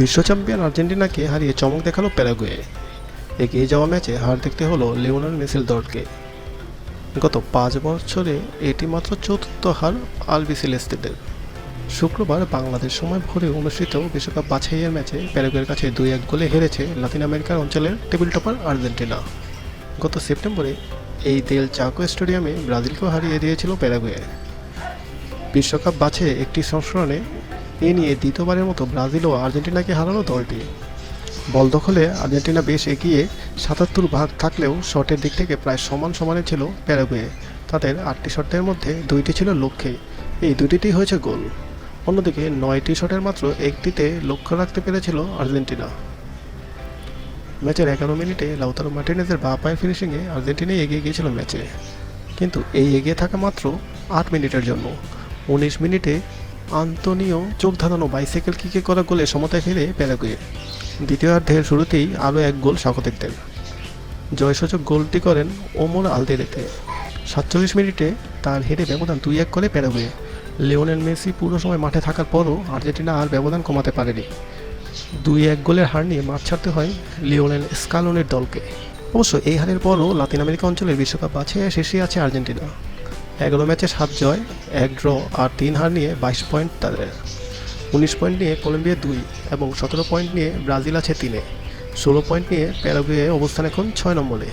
বিশ্ব চ্যাম্পিয়ন আর্জেন্টিনাকে হারিয়ে চমক দেখাল প্যারাগুয়ে। এগিয়ে যাওয়া ম্যাচে হার দেখতে হলো লিওনাল মেসির দলকে গত পাঁচ বছরে এটি মাত্র চতুর্থ হার আলবি সিলেস্তেদের। শুক্রবার বাংলাদেশ সময় ভোরে অনুষ্ঠিত বিশ্বকাপ বাছাইয়ের ম্যাচে প্যারাগুয়ের কাছে দুই এক গোলে হেরেছে লাতিন আমেরিকার অঞ্চলের টেবিল টপার আর্জেন্টিনা। গত সেপ্টেম্বরে এই তেল চাকো স্টেডিয়ামে ব্রাজিলকেও হারিয়ে দিয়েছিল প্যারাগুয়ে। বিশ্বকাপ বাছে একটি সংস্করণে এ নিয়ে দ্বিতীয়বারের মতো ব্রাজিল ও আর্জেন্টিনাকে হারানো দলটি। বল দখলে আর্জেন্টিনা বেশ এগিয়ে সাতাত্তর ভাগ থাকলেও শটের দিক থেকে প্রায় সমান সমানে ছিল প্যারাগুয়ে। তাদের আটটি শটের মধ্যে দুইটি ছিল লক্ষ্যে। এই দুটিতেই হয়েছে গোল। অন্যদিকে নয়টি শটের মাত্র একটিতে লক্ষ্য রাখতে পেরেছিল আর্জেন্টিনা। ম্যাচের এগারো মিনিটে লাউতারো মার্টিনেজের বা পায়ের ফিনিশিংয়ে আর্জেন্টিনাই এগিয়ে গিয়েছিল ম্যাচে। কিন্তু এই এগিয়ে থাকা মাত্র আট মিনিটের জন্য। উনিশ মিনিটে আন্তনিও চোখ ধাঁধানো বাইসাইকেল কিকে করা গোলে সমতায় ফিরে প্যারাগুয়ে দ্বিতীয়ার্ধের শুরুতেই আরও এক গোল স্বাগতিকদের জয়সূচক গোলটি করেন ওমর আলদেরেতে। সাতচল্লিশ মিনিটে তার হেডে ব্যবধান দুই এক করে প্যারাগুয়ে লিওনেল মেসি পুরো সময় মাঠে থাকার পরও আর্জেন্টিনা আর ব্যবধান কমাতে পারেনি। দুই এক গোলের হার নিয়ে মাঠ ছাড়তে হয় লিওনেল স্কালোনের দলকে। অবশ্য এই হারের পরও লাতিন আমেরিকা অঞ্চলের বিশ্বকাপ বাছাইয়ে শীর্ষে আছে আর্জেন্টিনা। এগারো ম্যাচে সাত জয়, এক ড্র আর তিন হার নিয়ে বাইশ পয়েন্ট তাদের। উনিশ পয়েন্ট নিয়ে কলম্বিয়া দুই এবং সতেরো পয়েন্ট নিয়ে ব্রাজিল আছে তিনে। ষোলো পয়েন্ট নিয়ে প্যারাগুয়ে অবস্থান এখন ছয় নম্বরে।